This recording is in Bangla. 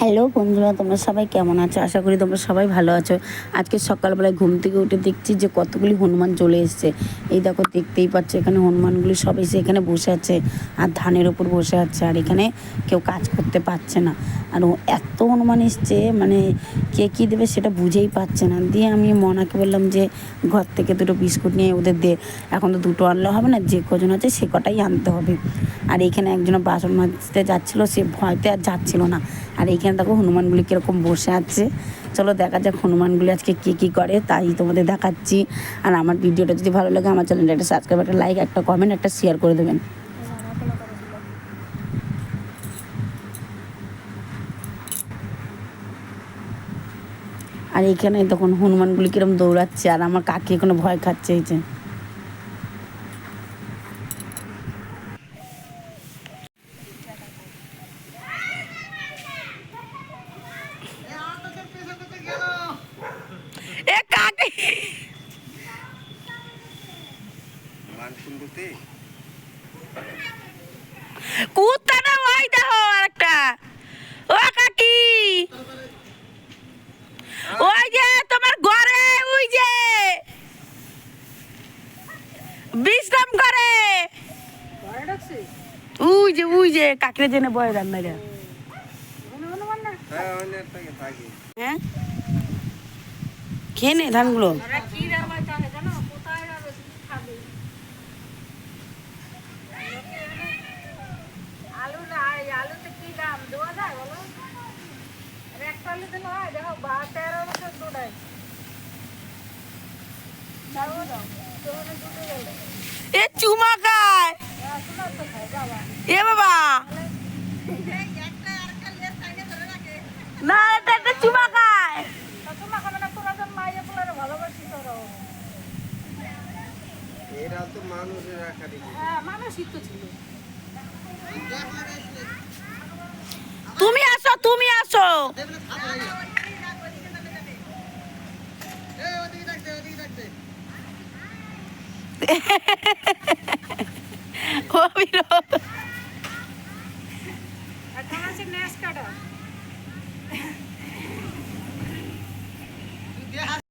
হ্যালো বন্ধুরা, তোমরা সবাই কেমন আছো? আশা করি তোমরা সবাই ভালো আছো। আজকে সকালবেলায় ঘুম থেকে উঠে দেখছি যে কতগুলি হনুমান চলে এসছে। এই দেখো, দেখতেই পাচ্ছ এখানে হনুমানগুলি সব এসে এখানে বসে আছে আর ধানের ওপর বসে আছে আর এখানে কেউ কাজ করতে পারছে না। আর এত হনুমান এসছে মানে কে কী দেবে সেটা বুঝেই পাচ্ছে না। দিয়ে আমি মনাকে বললাম যে, ঘর থেকে দুটো বিস্কুট নিয়ে ওদের দে। এখন তো দুটো আনলে হবে না, যে কজন আছে সে কটাই আনতে হবে। আর এখানে একজন বাসন মাজতে যাচ্ছিল, সে ভয়তে আর যাচ্ছিল না। আর এইখানে দেখো হনুমানগুলি কীরকম বসে আছে। চলো দেখা যাক হনুমানগুলি আজকে কী কী করে, তাই তোমাদের দেখাচ্ছি। আর আমার ভিডিওটা যদি ভালো লাগে, আমার চ্যানেলটা একটা সাবস্ক্রাইব একটা লাইক একটা কমেন্ট একটা শেয়ার করে দেবেন। আর এখানে তখন হনুমানগুলি কিরম দৌড়াচ্ছে, আর আমার কাকি এখনও ভয় খাচ্ছে, এই যে এ কাকি গান শুনতে কুত্তাটা ওই দেখো আরেকটা ও কাকি। ওই যে তোমার ঘরে ওই যে। বিশ্রাম করে। উই যে উই যে কাকরে জেনে বয় রান্নাটা হ্যাঁ হ্যাঁ? খেয়ে নে ধানগুলো। দেখো বা তেরো বছর দুটাই এ চুমা খায় তো এ বাবা না এটা একটা চুমা খায় তোমার খাবে না পুরাতন মাইয়া পোলারে ভালোবাসি তোর এরা তো মানুষের দিকে হ্যাঁ মানসিক তো ছিল অবিরোধ এখন আছে নেস কাটা